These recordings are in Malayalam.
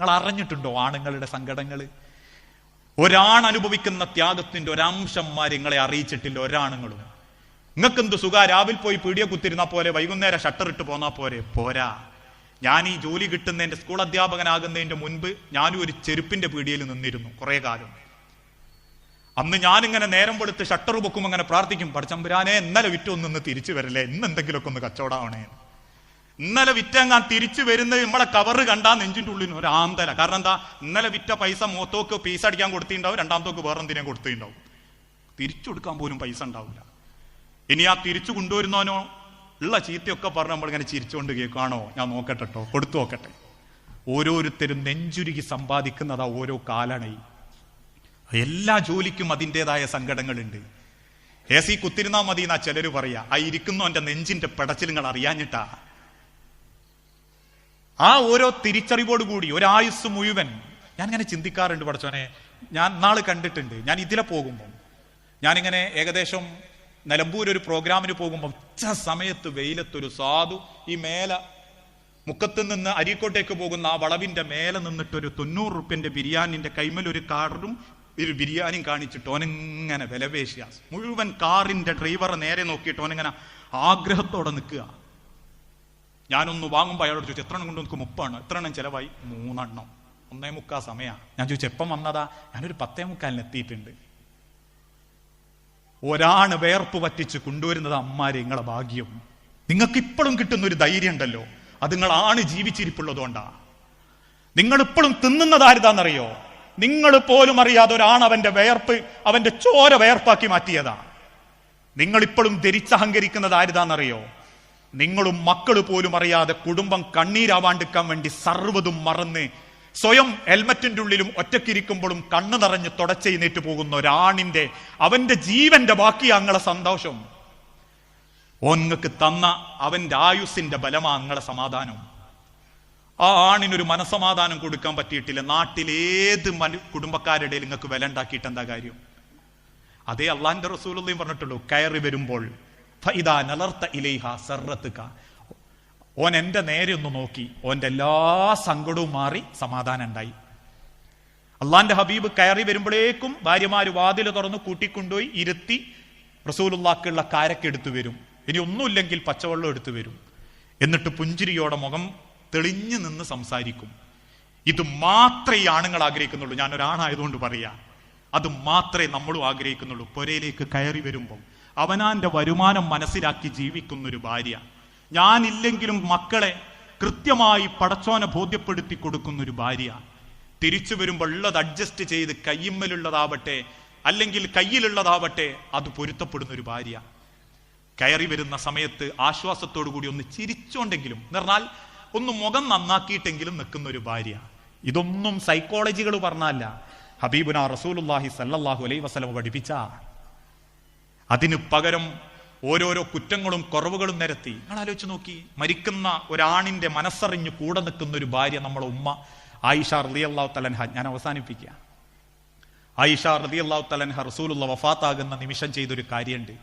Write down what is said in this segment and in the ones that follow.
നിങ്ങൾ അറിഞ്ഞിട്ടുണ്ടോ ആണുങ്ങളുടെ സങ്കടങ്ങൾ ഒരാൺ അനുഭവിക്കുന്ന ത്യാഗത്തിന്റെ ഒരംശന്മാർ നിങ്ങളെ അറിയിച്ചിട്ടില്ല ഒരാണുങ്ങളും. നിങ്ങൾക്ക് എന്ത് സുഖ? രാവിലെ പോയി പീടിയ കുത്തിരുന്നാ പോലെ വൈകുന്നേരം ഷട്ടർ ഇട്ട് പോന്നാ പോരെ? പോരാ. ഞാൻ ഈ ജോലി കിട്ടുന്നതിന്റെ സ്കൂൾ അധ്യാപകനാകുന്നതിന്റെ മുൻപ് ഞാനും ഒരു ചെരുപ്പിന്റെ പീടിയയിൽ നിന്നിരുന്നു കുറെ കാലം. അന്ന് ഞാനിങ്ങനെ നേരം വെളുത്ത് ഷട്ടർ പൊക്കും അങ്ങനെ പ്രാർത്ഥിക്കും പടച്ചമ്പുരാനെ ഇന്നലെ വിറ്റൊന്നൊന്ന് തിരിച്ചു വരല്ലേ? ഇന്ന് എന്തെങ്കിലുമൊക്കെ ഒന്ന് കച്ചവടമാണേ ഇന്നലെ വിറ്റങ്ങാൻ തിരിച്ചു വരുന്ന നമ്മളെ കവറ് കണ്ടാ നെഞ്ചിന്റെ ഉള്ളിൽ ഒരു ആന്തല. കാരണം എന്താ? ഇന്നലെ വിറ്റ പൈസ മൂത്തോക്ക് പീസ് അടിക്കാൻ കൊടുത്തിട്ടുണ്ടാവും. രണ്ടാമത്തോക്ക് വേറെ എന്തിനും കൊടുത്തിട്ടുണ്ടാവും. തിരിച്ചു കൊടുക്കാൻ പോലും പൈസ ഉണ്ടാവില്ല. ഇനി ആ തിരിച്ചു കൊണ്ടുവരുന്നവനോ ഉള്ള ചീത്തയൊക്കെ പറഞ്ഞ് നമ്മളിങ്ങനെ ചിരിച്ചുകൊണ്ട് കേൾക്കുകയാണോ ഞാൻ നോക്കട്ടെ കേട്ടോ കൊടുത്തു നോക്കട്ടെ. ഓരോരുത്തരും നെഞ്ചുരുകി സമ്പാദിക്കുന്നതാ ഓരോ കാലണൈ. എല്ലാ ജോലിക്കും അതിന്റെതായ സങ്കടങ്ങളുണ്ട്. എ സി കുത്തിരുന്നാ മതി എന്നാ ചിലർ പറയാ. ആ ഇരിക്കുന്നവന്റെ നെഞ്ചിന്റെ നെഞ്ചിന്റെ നിങ്ങൾ അറിയാഞ്ഞിട്ടാ. ആ ഓരോ തിരിച്ചറിവോട് കൂടി ഒരായുസ് മുഴുവൻ ഞാൻ ഇങ്ങനെ ചിന്തിക്കാറുണ്ട് പഠിച്ചോനെ ഞാൻ നാളെ കണ്ടിട്ടുണ്ട്. ഞാൻ ഇതിലെ പോകുമ്പം ഞാനിങ്ങനെ ഏകദേശം നിലമ്പൂർ ഒരു പ്രോഗ്രാമിന് പോകുമ്പോൾ ഉച്ച സമയത്ത് വെയിലത്തൊരു സാധു ഈ മേല മുക്കത്ത് നിന്ന് അരീക്കോട്ടേക്ക് പോകുന്ന ആ വളവിന്റെ മേലെ നിന്നിട്ട് ഒരു തൊണ്ണൂറ് റുപ്യന്റെ ബിരിയാണിന്റെ കൈമൽ ഒരു കാറും ഒരു ബിരിയാണിയും കാണിച്ചിട്ട് ഓനിങ്ങനെ വിലപേശിയ. മുഴുവൻ കാറിന്റെ ഡ്രൈവറെ നേരെ നോക്കിയിട്ട് ഓനിങ്ങനെ ആഗ്രഹത്തോടെ നിൽക്കുക. ഞാനൊന്ന് വാങ്ങുമ്പോൾ അയാളോട് ചോദിച്ചു എത്ര എണ്ണം കൊണ്ട് നമുക്ക് മുപ്പാണ്. എത്ര എണ്ണം ചിലവായി മൂന്നെണ്ണം. ഒന്നേ മുക്കാൽ സമയമാണ് ഞാൻ ചോദിച്ചു എപ്പം വന്നതാ? ഞാനൊരു പത്തേ മുക്കാലിന് എത്തിയിട്ടുണ്ട്. ഒരാണ് വേർപ്പ് പറ്റിച്ച് കൊണ്ടുവരുന്നത് അമ്മാരെ നിങ്ങളെ ഭാഗ്യം. നിങ്ങൾക്ക് ഇപ്പോഴും കിട്ടുന്ന ഒരു ധൈര്യം ഉണ്ടല്ലോ. അത് നിങ്ങളാണ് ജീവിച്ചിരിപ്പുള്ളതുകൊണ്ടാ നിങ്ങൾ ഇപ്പോഴും തിന്നുന്നത് ആരുതാന്നറിയോ? നിങ്ങൾ പോലും അറിയാതെ ഒരാണ് അവന്റെ വേർപ്പ് അവന്റെ ചോര വേർപ്പാക്കി മാറ്റിയതാ. നിങ്ങളിപ്പോഴും ധരിച്ചഹങ്കരിക്കുന്നത് ആരുതാന്നറിയോ? നിങ്ങളും മക്കൾ പോലും അറിയാതെ കുടുംബം കണ്ണീരാവാണ്ടിക്കാൻ വേണ്ടി സർവതും മറന്ന് സ്വയം ഹെൽമറ്റിന്റെ ഉള്ളിലും ഒറ്റക്കിരിക്കുമ്പോഴും കണ്ണു നിറഞ്ഞ് തുടച്ചെയ്നേറ്റ് പോകുന്ന ഒരാണിന്റെ അവന്റെ ജീവന്റെ ബാക്കി അങ്ങളെ സന്തോഷം. ഓങ്ങൾക്ക് തന്ന അവന്റെ ആയുസിന്റെ ബലമാ അങ്ങളെ സമാധാനം. ആ ആണിനൊരു മനസമാധാനം കൊടുക്കാൻ പറ്റിയിട്ടില്ല. നാട്ടിലേത് മനു കുടുംബക്കാരുടെ നിങ്ങൾക്ക് വില ഉണ്ടാക്കിയിട്ട് എന്താ കാര്യം? അതേ അള്ളാഹിന്റെ റസൂലും പറഞ്ഞിട്ടുള്ളൂ കയറി വരുമ്പോൾ ഫൈദാ നലർത്ത ഇലൈഹ സർറത്തുക. ഓൻ എന്റെ നേരെ ഒന്ന് നോക്കി. ഓന്റെ എല്ലാ സങ്കടവും മാറി സമാധാനം ഉണ്ടായി. അള്ളാന്റെ ഹബീബ് കയറി വരുമ്പോഴേക്കും ഭാര്യമാര് വാതിൽ തുറന്ന് കൂട്ടിക്കൊണ്ടുപോയി ഇരുത്തി റസൂലുള്ളാക്കുള്ള കാരൊക്കെ എടുത്തു വരും. ഇനി ഒന്നുമില്ലെങ്കിൽ പച്ചവെള്ളം എടുത്തു വരും. എന്നിട്ട് പുഞ്ചിരിയോടെ മുഖം തെളിഞ്ഞു നിന്ന് സംസാരിക്കും. ഇത് മാത്രമേ ഈ ആണുങ്ങൾ ആഗ്രഹിക്കുന്നുള്ളൂ. ഞാൻ ഒരാണായതുകൊണ്ട് പറയാ. അത് മാത്രമേ നമ്മളും ആഗ്രഹിക്കുന്നുള്ളൂ. പുരയിലേക്ക് കയറി വരുമ്പോൾ അവനാന്റെ വരുമാനം മനസ്സിലാക്കി ജീവിക്കുന്നൊരു ഭാര്യ. ഞാനില്ലെങ്കിലും മക്കളെ കൃത്യമായി പടച്ചോനെ ബോധ്യപ്പെടുത്തി കൊടുക്കുന്നൊരു ഭാര്യ. തിരിച്ചു വരുമ്പോൾ ഉള്ളത് അഡ്ജസ്റ്റ് ചെയ്ത് കയ്യമ്മലുള്ളതാവട്ടെ അല്ലെങ്കിൽ കയ്യിലുള്ളതാവട്ടെ അത് പൊരുത്തപ്പെടുന്ന ഒരു ഭാര്യ. കയറി വരുന്ന സമയത്ത് ആശ്വാസത്തോടു കൂടി ഒന്ന് ചിരിച്ചോണ്ടെങ്കിലും എന്ന് പറഞ്ഞാൽ ഒന്ന് മുഖം നന്നാക്കിയിട്ടെങ്കിലും നിൽക്കുന്ന ഒരു ഭാര്യ. ഇതൊന്നും സൈക്കോളജികൾ പറഞ്ഞല്ല. ഹബീബുന റസൂലുല്ലാഹി സല്ലാഹു അലൈ വസല്ലം പഠിപ്പിച്ച അതിന് പകരം ഓരോരോ കുറ്റങ്ങളും കുറവുകളും നിരത്തി. നിങ്ങൾ ആലോചിച്ച് നോക്കി. മരിക്കുന്ന ഒരാണിന്റെ മനസ്സറിഞ്ഞ് കൂടെ നിൽക്കുന്ന ഒരു ഭാര്യ നമ്മളെ ഉമ്മ ആയിഷ റലി അള്ളാഹു തലൻഹ ഞാൻ അവസാനിപ്പിക്കുക ആയിഷ റലി അള്ളാഹു തലൻഹ റസൂലുള്ള വഫാത്താകുന്ന നിമിഷം ചെയ്തൊരു കാര്യമുണ്ട്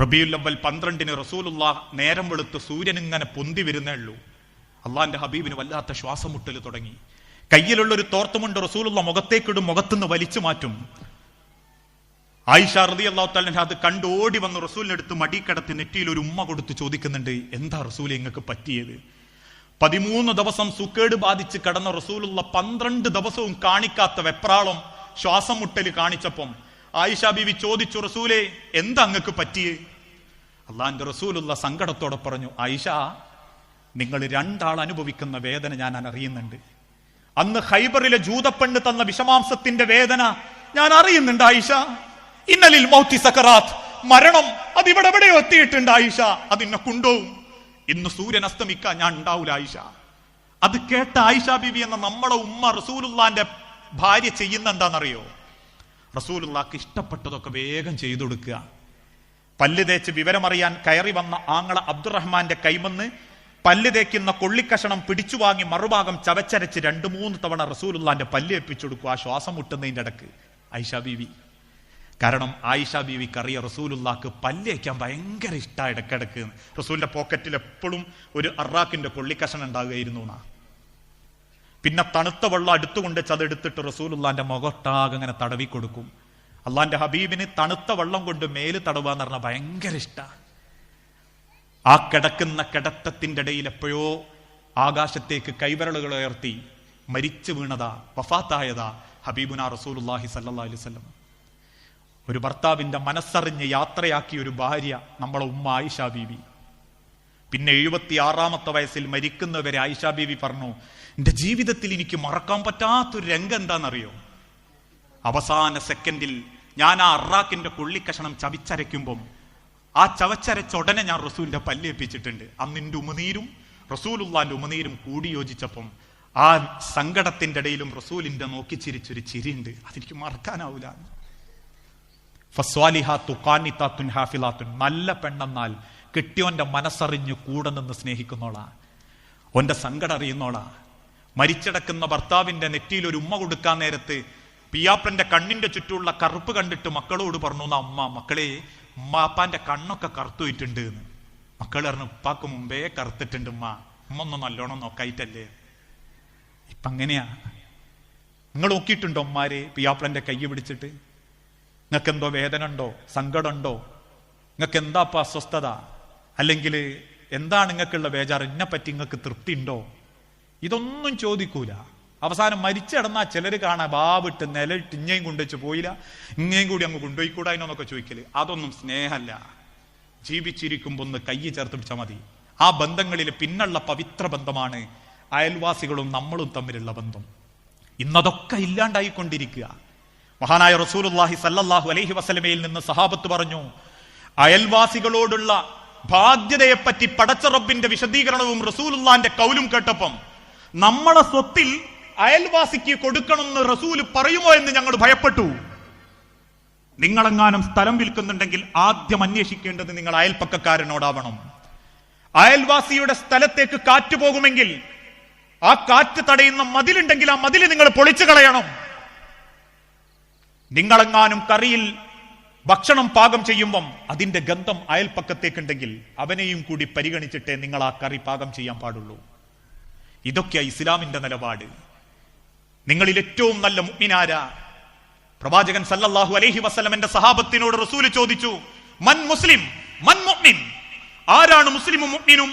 റബിയുല്ലവൽ പന്ത്രണ്ടിന് റസൂലുള്ള നേരം വെളുത്ത് സൂര്യൻ ഇങ്ങനെ പൊന്തി വരുന്നേ ഉള്ളൂ. അള്ളാന്റെ ഹബീബിന് വല്ലാത്ത ശ്വാസം മുട്ടൽ തുടങ്ങി. കയ്യിലുള്ള ഒരു തോർത്തുമുണ്ട് റസൂലുള്ള മുഖത്തേക്കിടും മുഖത്തുനിന്ന് വലിച്ചു മാറ്റും. ആയിഷ റതി അള്ളാഹു അത് കണ്ട് ഓടി വന്ന് റസൂലിനെടുത്ത് മടിക്കടത്തി നെറ്റിയിൽ ഒരു ഉമ്മ കൊടുത്ത് ചോദിക്കുന്നുണ്ട് എന്താ റസൂൽ നിങ്ങൾക്ക് പറ്റിയത്? പതിമൂന്ന് ദിവസം സുക്കേട് ബാധിച്ച് കടന്ന റസൂലുള്ള പന്ത്രണ്ട് ദിവസവും കാണിക്കാത്ത വെപ്രാളം ശ്വാസം മുട്ടൽ കാണിച്ചപ്പം ആയിഷ ബീവി ചോദിച്ചു റസൂലെ എന്താ അങ്ങക്ക് പറ്റിയേ? അള്ളാന്റെ റസൂലുള്ള സങ്കടത്തോടെ പറഞ്ഞു ആയിഷ നിങ്ങൾ രണ്ടാൾ അനുഭവിക്കുന്ന വേദന ഞാൻ അറിയുന്നുണ്ട്. അന്ന് ഹൈബറിലെ ജൂതപ്പെണ്ണ് തന്ന വിഷമാംസത്തിന്റെ വേദന ഞാൻ അറിയുന്നുണ്ട് ആയിഷ. ഇന്നലിൽ മൗത്തി സക്കറാത്ത്. മരണം അത് ഇവിടെ എവിടെയോ എത്തിയിട്ടുണ്ട് ആയിഷ? അതിന്നെ കൊണ്ടുപോകും. ഇന്ന് സൂര്യൻ അസ്തമിക്കാൻ ഞാൻ ഉണ്ടാവൂല ആയിഷ. അത് കേട്ട ആയിഷ ബിബി എന്ന നമ്മളെ ഉമ്മ റസൂലുള്ളാന്റെ ഭാര്യ ചെയ്യുന്ന എന്താണെന്നറിയോ? റസൂലുള്ളാക്ക് ഇഷ്ടപ്പെട്ടതൊക്കെ വേഗം ചെയ്തു കൊടുക്കുക. പല്ല് തേച്ച് വിവരമറിയാൻ കയറി വന്ന ആങ്ങള അബ്ദുറഹ്മാന്റെ കൈമന്ന് പല്ല് തേക്കുന്ന കൊള്ളിക്കഷണം പിടിച്ചു വാങ്ങി മറുഭാഗം ചവച്ചരച്ച് രണ്ടു മൂന്ന് തവണ റസൂലുള്ളാന്റെ പല്ല് ഏൽപ്പിച്ചു കൊടുക്കുക. ആ ശ്വാസം മുട്ടുന്നതിന്റെ ഇടയ്ക്ക്. ഐഷ ബീവി. കാരണം ആയിഷ ബീവിക്ക് അറിയ റസൂലുള്ളാക്ക് പല്ലേക്കാൻ ഭയങ്കര ഇഷ്ടമാണ് ഇടക്കിടക്ക് റസൂലിന്റെ പോക്കറ്റിൽ എപ്പോഴും ഒരു അറാക്കിന്റെ കൊള്ളിക്കഷണം ഉണ്ടാകുകയായിരുന്നു എന്നാ പിന്നെ തണുത്ത വെള്ളം അടുത്തുകൊണ്ട് ചതെടുത്തിട്ട് റസൂലുള്ളാന്റെ മുഖട്ടാകെ അങ്ങനെ തടവി കൊടുക്കും. അള്ളാന്റെ ഹബീബിന് തണുത്ത വെള്ളം കൊണ്ട് മേൽ തടവാന്ന് പറഞ്ഞാൽ ഭയങ്കര ഇഷ്ടമാണ് ആ കിടക്കുന്ന കിടത്തത്തിന്റെ ഇടയിൽ എപ്പോഴോ ആകാശത്തേക്ക് കൈവരളുകൾ ഉയർത്തി മരിച്ചു വീണതാ വഫാത്തായതാ ഹബീബുന റസൂലുല്ലാഹി സല്ലല്ലാഹു അലൈഹി വസല്ലം. ഒരു ഭർത്താവിന്റെ മനസ്സറിഞ്ഞ് യാത്രയാക്കിയ ഒരു ഭാര്യ നമ്മളെ ഉമ്മ ആയിഷ ബീവി. പിന്നെ എഴുപത്തി ആറാമത്തെ വയസ്സിൽ മരിക്കുന്നവരെ ആയിഷ ബീവി പറഞ്ഞു എന്റെ ജീവിതത്തിൽ എനിക്ക് മറക്കാൻ പറ്റാത്തൊരു രംഗം എന്താണെന്നറിയോ? അവസാന സെക്കൻഡിൽ ഞാൻ ആ അറാക്കിന്റെ കൊള്ളിക്കഷണം ചവിച്ചരയ്ക്കുമ്പം ആ ചവച്ചരച്ച ഉടനെ ഞാൻ റസൂലിന്റെ പല്ലേപ്പിച്ചിട്ടുണ്ട് അന്നിന്റെ ഉമനീരും റസൂലുള്ളാന്റെ ഉമനീരും കൂടി യോജിച്ചപ്പം ആ സങ്കടത്തിന്റെ ഇടയിലും റസൂലിന്റെ നോക്കി ചിരിച്ചൊരു ചിരിയുണ്ട്. അതെനിക്ക് മറക്കാനാവൂല. ഫസ്വാലിഹാത്തു ഹാഫിലാത്തുൻ. നല്ല പെണ്ണെന്നാൽ കിട്ടിയോന്റെ മനസ്സറിഞ്ഞു കൂടെ നിന്ന് സ്നേഹിക്കുന്നോളാ. ഓന്റെ സങ്കടം അറിയുന്നോളാ. മരിച്ചടക്കുന്ന ഭർത്താവിന്റെ നെറ്റിയിൽ ഒരു ഉമ്മ കൊടുക്കാൻ നേരത്ത് പിയാപ്പന്റെ കണ്ണിന്റെ ചുറ്റുമുള്ള കറുപ്പ് കണ്ടിട്ട് മക്കളോട് പറഞ്ഞു "എന്നാ അമ്മ മക്കളെ ഉമ്മാപ്പാന്റെ കണ്ണൊക്കെ കറുത്തു പോയിട്ടുണ്ട് എന്ന്. മക്കൾ പറഞ്ഞു ഉപ്പാക്ക് മുമ്പേ കറുത്തിട്ടുണ്ട് ഉമ്മ. ഉമ്മ ഒന്ന് നല്ലോണം നോക്കായിട്ടല്ലേ. ഇപ്പൊ അങ്ങനെയാ നിങ്ങൾ നോക്കിയിട്ടുണ്ടോ ഉമ്മാരെ പിയാപ്പളന്റെ കൈ പിടിച്ചിട്ട്? നിങ്ങൾക്ക് എന്തോ വേദന ഉണ്ടോ സങ്കടമുണ്ടോ? നിങ്ങൾക്ക് എന്താ അസ്വസ്ഥത? അല്ലെങ്കിൽ എന്താണ് നിങ്ങൾക്കുള്ള ബേജാറ്? എന്നെ പറ്റി നിങ്ങൾക്ക് തൃപ്തി ഉണ്ടോ ഇതൊന്നും ചോദിക്കൂല. അവസാനം മരിച്ചിടന്നാ ചിലർ കാണാൻ ബാവിട്ട് നിലയിട്ട് ഇഞ്ഞയും കൊണ്ടുവച്ച് പോയില്ല. ഇങ്ങയും കൂടി അങ്ങ് കൊണ്ടുപോയിക്കൂടാ എന്നൊക്കെ ചോദിക്കൽ. അതൊന്നും സ്നേഹമല്ല ജീവിച്ചിരിക്കുമ്പോൾ ഒന്ന് കൈ ചേർത്ത് പിടിച്ചാൽ മതി. ആ ബന്ധങ്ങളിൽ പിന്നുള്ള പവിത്ര ബന്ധമാണ് അയൽവാസികളും നമ്മളും തമ്മിലുള്ള ബന്ധം. ഇന്നതൊക്കെ ഇല്ലാണ്ടായിക്കൊണ്ടിരിക്കുക. മഹാനായ റസൂലുള്ളാഹി സല്ലല്ലാഹു അലൈഹി വസല്ലമയിൽ നിന്ന് സഹാബത്ത് പറഞ്ഞു അയൽവാസികളോടുള്ള ബാധ്യതയെപ്പറ്റി പടച്ച റബ്ബിന്റെ വിശദീകരണവും റസൂലുള്ളാന്റെ കൗലും കേട്ടപ്പം നമ്മളെ സ്വത്തിൽ അയൽവാസിക്ക് കൊടുക്കണമെന്ന് റസൂൽ പറയുമോ എന്ന് ഞങ്ങൾ ഭയപ്പെട്ടു. നിങ്ങളെങ്ങാനും സ്ഥലം വിൽക്കുന്നുണ്ടെങ്കിൽ ആദ്യം അന്വേഷിക്കേണ്ടത് നിങ്ങൾ അയൽപ്പക്കക്കാരനോടാവണം. അയൽവാസിയുടെ സ്ഥലത്തേക്ക് കാറ്റ് പോകുമെങ്കിൽ ആ കാറ്റ് തടയുന്ന മതിലുണ്ടെങ്കിൽ ആ മതിൽ നിങ്ങൾ പൊളിച്ചു കളയണം. നിങ്ങളെങ്ങാനും കറിയിൽ ഭക്ഷണം പാകം ചെയ്യുമ്പം അതിന്റെ ഗന്ധം അയൽപ്പക്കത്തേക്കുണ്ടെങ്കിൽ അവനെയും കൂടി പരിഗണിച്ചിട്ടേ നിങ്ങൾ ആ കറി പാകം ചെയ്യാൻ പാടുള്ളൂ. ഇതൊക്കെ ഇസ്ലാമിന്റെ നിലപാട്. നിങ്ങളിൽ ഏറ്റവും നല്ല മുഗ്മിനാര പ്രവാചകൻ സല്ലല്ലാഹു അലൈഹി വസ്ലമന്റെ സഹാബത്തിനോട് റസൂൽ ചോദിച്ചു മൻ മുസ്ലിം? മൻ മുഗ്മിൻ ആരാണ് മുസ്ലിമും മുഗ്മിനും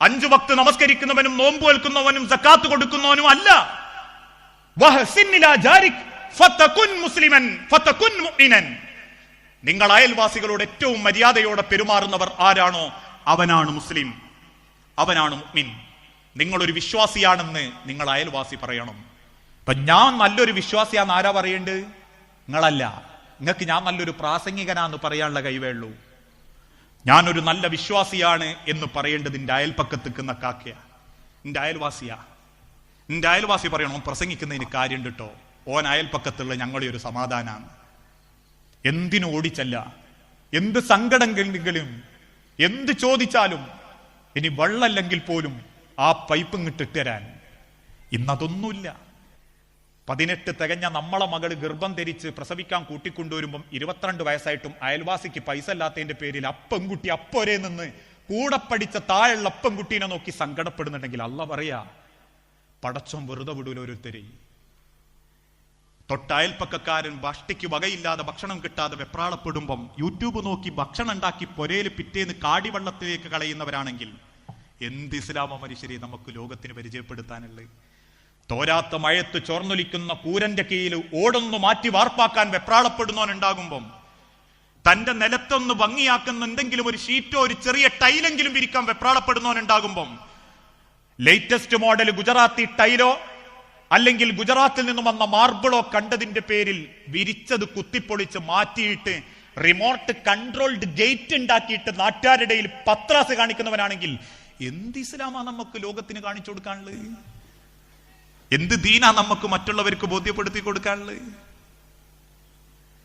അഞ്ചു വക്ത് നമസ്കരിക്കുന്നവനും നോമ്പ് വെൽക്കുന്നവനും സക്കാത്ത് കൊടുക്കുന്നവനും അല്ല. മുസ്ലിമൻ നിങ്ങൾ അയൽവാസികളോട് ഏറ്റവും മര്യാദയോടെ പെരുമാറുന്നവർ ആരാണോ അവനാണ് മുസ്ലിം അവനാണ് മുഅ്മിൻ. നിങ്ങളൊരു വിശ്വാസിയാണെന്ന് നിങ്ങൾ അയൽവാസി പറയണം. അപ്പൊ ഞാൻ നല്ലൊരു വിശ്വാസിയാന്ന് ആരാ പറയേണ്ടത്? നിങ്ങളല്ല. നിങ്ങൾക്ക് ഞാൻ നല്ലൊരു പ്രാസംഗികനാന്ന് പറയാനുള്ള കൈവേള്ളൂ ഞാനൊരു നല്ല വിശ്വാസിയാണ് എന്ന് പറയേണ്ടത് എന്റെ അയൽപ്പക്കത്ത് നിൽക്കുന്ന കാക്കയാ. എന്റെ അയൽവാസിയാ. എന്റെ അയൽവാസി പറയണം "ഓൻ പ്രസംഗിക്കുന്നതിന് കാര്യം കേട്ടോ ഓൻ അയൽപ്പക്കത്തുള്ള ഞങ്ങളെ ഒരു സമാധാനാണ്. എന്തിനു ഓടിച്ചല്ല? എന്ത് സങ്കടങ്ങളെങ്കിലും എന്ത് ചോദിച്ചാലും ഇനി വെള്ളല്ലെങ്കിൽ പോലും ആ പൈപ്പ് ഇങ്ങിട്ടിട്ട് തരാൻ ഇന്നതൊന്നുമില്ല. പതിനെട്ട് തികഞ്ഞ നമ്മളെ മകൾ ഗർഭം ധരിച്ച് പ്രസവിക്കാൻ കൂട്ടിക്കൊണ്ടുവരുമ്പം ഇരുപത്തിരണ്ട് വയസ്സായിട്ടും അയൽവാസിക്ക് പൈസ ഇല്ലാത്തതിന്റെ പേരിൽ അപ്പൻകുട്ടി അപ്പൊരേ നിന്ന് കൂടെ പഠിച്ച താഴെയുള്ള അപ്പൻകുട്ടീനെ നോക്കി സങ്കടപ്പെടുന്നുണ്ടെങ്കിൽ അല്ല പറയാ പടച്ചോൻ വെറുതെ വിടൂല ഓരോരുത്തരെ തൊട്ടയൽപ്പക്കക്കാരൻ ഭഷ്ടിക്ക് വകയില്ലാതെ ഭക്ഷണം കിട്ടാതെ വെപ്രാളപ്പെടുമ്പം യൂട്യൂബ് നോക്കി ഭക്ഷണം ഉണ്ടാക്കി പൊരയിൽ പിറ്റേന്ന് കാടിവള്ളത്തിലേക്ക് കളയുന്നവരാണെങ്കിൽ എന്ത് ഇസ്ലാമ മനുഷ്യരെ നമുക്ക് ലോകത്തിന് പരിചയപ്പെടുത്താനുള്ളത്? തോരാത്ത മഴത്ത് ചോർന്നൊലിക്കുന്ന കൂരന്റെ കീഴിൽ ഓടൊന്നു മാറ്റി വാർപ്പാക്കാൻ വെപ്രാളപ്പെടുന്നവനുണ്ടാകുമ്പം തന്റെ നിലത്തൊന്ന് ഭംഗിയാക്കുന്ന എന്തെങ്കിലും ഒരു ഷീറ്റോ ഒരു ചെറിയ ടൈലെങ്കിലും വിരിക്കാൻ വെപ്രാളപ്പെടുന്നവനുണ്ടാകുമ്പം ലേറ്റസ്റ്റ് മോഡൽ ഗുജറാത്തി ടൈലോ അല്ലെങ്കിൽ ഗുജറാത്തിൽ നിന്നും വന്ന മാർബിളോ കണ്ടതിന്റെ പേരിൽ വിരിച്ചത് കുത്തിപ്പൊളിച്ച് മാറ്റിയിട്ട് റിമോട്ട് കൺട്രോൾഡ് ഗേറ്റ് ഉണ്ടാക്കിയിട്ട് നാട്ടുകാരുടെയിൽ പത്രാസ് കാണിക്കുന്നവനാണെങ്കിൽ എന്ത് ഇസ്ലാമാ നമുക്ക് ലോകത്തിന് കാണിച്ചു കൊടുക്കാനുള്ളത്? എന്ത് ദീനാ നമുക്ക് മറ്റുള്ളവർക്ക് ബോധ്യപ്പെടുത്തി കൊടുക്കാനുള്ളത്?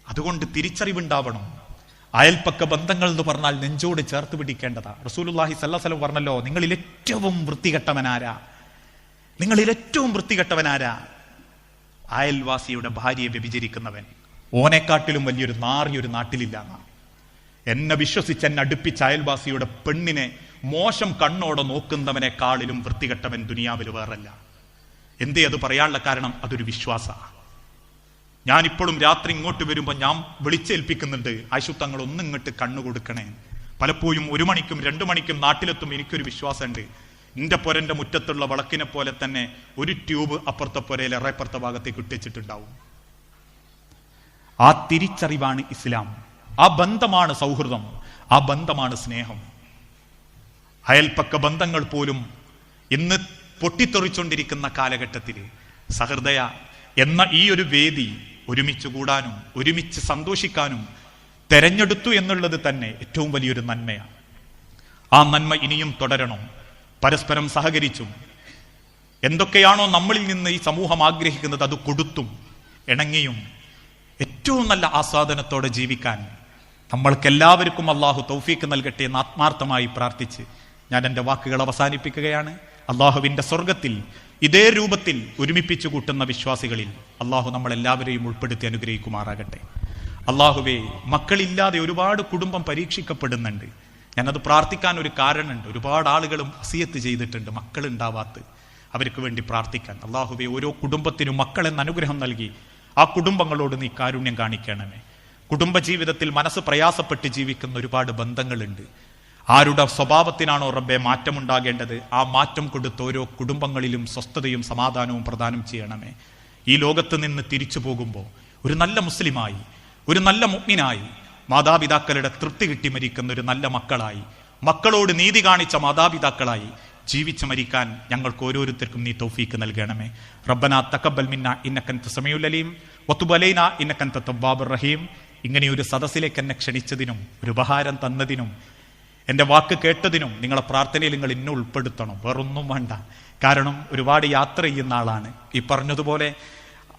അതുകൊണ്ട് തിരിച്ചറിവുണ്ടാവണം. അയൽപ്പക്ക ബന്ധങ്ങൾ എന്ന് പറഞ്ഞാൽ നെഞ്ചോട് ചേർത്ത് പിടിക്കേണ്ടതാ. റസൂലുള്ളാഹി സല്ലല്ലാഹു പറഞ്ഞല്ലോ നിങ്ങളിൽ ഏറ്റവും വൃത്തികെട്ടവനാരാ. നിങ്ങളിൽ ഏറ്റവും വൃത്തികെട്ടവനാരാ അയൽവാസിയുടെ ഭാര്യയെ വ്യഭിചരിക്കുന്നവൻ. ഓനെക്കാട്ടിലും വലിയൊരു നാറിയൊരു നാട്ടിലില്ല എന്നാ. വിശ്വസിച്ച് എന്നെ അടുപ്പിച്ച അയൽവാസിയുടെ പെണ്ണിനെ മോശം കണ്ണോടെ നോക്കുന്നവനെക്കാളിലും വൃത്തികെട്ടവൻ ദുനിയാവിൽ വേറല്ല. എന്തേ അത് പറയാനുള്ള കാരണം? അതൊരു വിശ്വാസമാണ് ഞാനിപ്പോഴും രാത്രി ഇങ്ങോട്ട് വരുമ്പോൾ ഞാൻ വിളിച്ചേൽപ്പിക്കുന്നുണ്ട് ആശുത്തങ്ങൾ ഒന്നും ഇങ്ങോട്ട് കണ്ണു കൊടുക്കണേ പലപ്പോഴും ഒരു മണിക്കും രണ്ടു മണിക്കും നാട്ടിലെത്തും എനിക്കൊരു വിശ്വാസമുണ്ട്. എന്റെ പൊരന്റെ മുറ്റത്തുള്ള വിളക്കിനെ പോലെ തന്നെ ഒരു ട്യൂബ് അപ്പുറത്തെ പൊരയിൽ ഇറയപ്പുറത്തെ ഭാഗത്തേക്ക് ഇട്ടിച്ചിട്ടുണ്ടാവും. ആ തിരിച്ചറിവാണ് ഇസ്ലാം. ആ ബന്ധമാണ് സൗഹൃദം. ആ ബന്ധമാണ് സ്നേഹം. അയൽപ്പക്ക ബന്ധങ്ങൾ പോലും ഇന്ന് പൊട്ടിത്തെറിച്ചുകൊണ്ടിരിക്കുന്ന കാലഘട്ടത്തിൽ സഹൃദയ എന്ന ഈ ഒരു വേദി ഒരുമിച്ച് കൂടാനും ഒരുമിച്ച് സന്തോഷിക്കാനും തെരഞ്ഞെടുത്തു എന്നുള്ളത് തന്നെ ഏറ്റവും വലിയൊരു നന്മയാണ്. ആ നന്മ ഇനിയും തുടരണം. പരസ്പരം സഹകരിച്ചും. എന്തൊക്കെയാണോ നമ്മളിൽ നിന്ന് ഈ സമൂഹം ആഗ്രഹിക്കുന്നത് അത് കൊടുത്തും ഇണങ്ങിയും ഏറ്റവും നല്ല ആസ്വാദനത്തോടെ ജീവിക്കാൻ നമ്മൾക്കെല്ലാവർക്കും അള്ളാഹു തൗഫീക്ക് നൽകട്ടെ എന്ന് ആത്മാർത്ഥമായി പ്രാർത്ഥിച്ച് ഞാൻ എന്റെ വാക്കുകൾ അവസാനിപ്പിക്കുകയാണ്. അള്ളാഹുവിന്റെ സ്വർഗത്തിൽ ഇതേ രൂപത്തിൽ ഒരുമിപ്പിച്ചു കൂട്ടുന്ന വിശ്വാസികളിൽ അള്ളാഹു നമ്മളെല്ലാവരെയും ഉൾപ്പെടുത്തി അനുഗ്രഹിക്കുമാറാകട്ടെ. അള്ളാഹുവേ മക്കളില്ലാതെ ഒരുപാട് കുടുംബം പരീക്ഷിക്കപ്പെടുന്നുണ്ട്. ഞാനത് പ്രാർത്ഥിക്കാൻ ഒരു കാരണമുണ്ട്. ഒരുപാട് ആളുകളും അസിയത്ത് ചെയ്തിട്ടുണ്ട് മക്കളുണ്ടാവാത്ത. അവർക്ക് വേണ്ടി പ്രാർത്ഥിക്കാൻ. അള്ളാഹുവെ ഓരോ കുടുംബത്തിനും മക്കളെന്ന് അനുഗ്രഹം നൽകി. ആ കുടുംബങ്ങളോട് നീ കാരുണ്യം കാണിക്കണമേ. കുടുംബജീവിതത്തിൽ മനസ്സ് പ്രയാസപ്പെട്ട് ജീവിക്കുന്ന ഒരുപാട് ബന്ധങ്ങളുണ്ട്. ആരുടെ സ്വഭാവത്തിനാണോ റബ്ബെ മാറ്റമുണ്ടാകേണ്ടത് ആ മാറ്റം കൊടുത്ത് ഓരോ കുടുംബങ്ങളിലും സ്വസ്ഥതയും സമാധാനവും പ്രദാനം ചെയ്യണമേ. ഈ ലോകത്ത് നിന്ന് തിരിച്ചു പോകുമ്പോൾ ഒരു നല്ല മുസ്ലിമായി ഒരു നല്ല മുഗ്മിനായി മാതാപിതാക്കളുടെ തൃപ്തി കിട്ടി മരിക്കുന്ന ഒരു നല്ല മക്കളായി. മക്കളോട് നീതി കാണിച്ച മാതാപിതാക്കളായി ജീവിച്ച് മരിക്കാൻ ഞങ്ങൾക്ക് ഓരോരുത്തർക്കും നീ തൗഫീക്ക് നൽകണമേ. റബ്ബന തക്കബൽ മിന്ന ഇന്നക്കന്ത സമയുലലീം ഒത്തുബലൈന ഇന്നക്കന്ത തബ്ബാബുർ റഹീം. ഇങ്ങനെ ഒരു സദസ്സിലേക്ക് എന്നെ ക്ഷണിച്ചതിനും ഒരു ഉപഹാരം തന്നതിനും എന്റെ വാക്ക് കേട്ടതിനും നിങ്ങളെ പ്രാർത്ഥനയിൽ നിങ്ങൾ ഇന്നെ ഉൾപ്പെടുത്തണം. വേറൊന്നും വേണ്ട. കാരണം ഒരുപാട് യാത്ര ചെയ്യുന്ന ആളാണ്. ഈ പറഞ്ഞതുപോലെ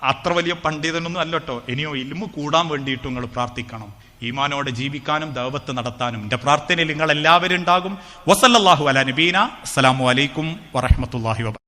അത്ര വലിയ പണ്ഡിതനൊന്നും അല്ലട്ടോ ഇനിയോ ഇൽമു കൂടാൻ വേണ്ടിയിട്ട് നിങ്ങൾ പ്രാർത്ഥിക്കണം. ഈമാനോടെ ജീവിക്കാനും ദൗവത്ത് നടത്താനും. എന്റെ പ്രാർത്ഥനയിൽ നിങ്ങൾ എല്ലാവരും ഉണ്ടാകും വസല്ലാഹു അല നബീന. അസ്സലാമു അലൈക്കും വറഹമത്തല്ലാഹി വബ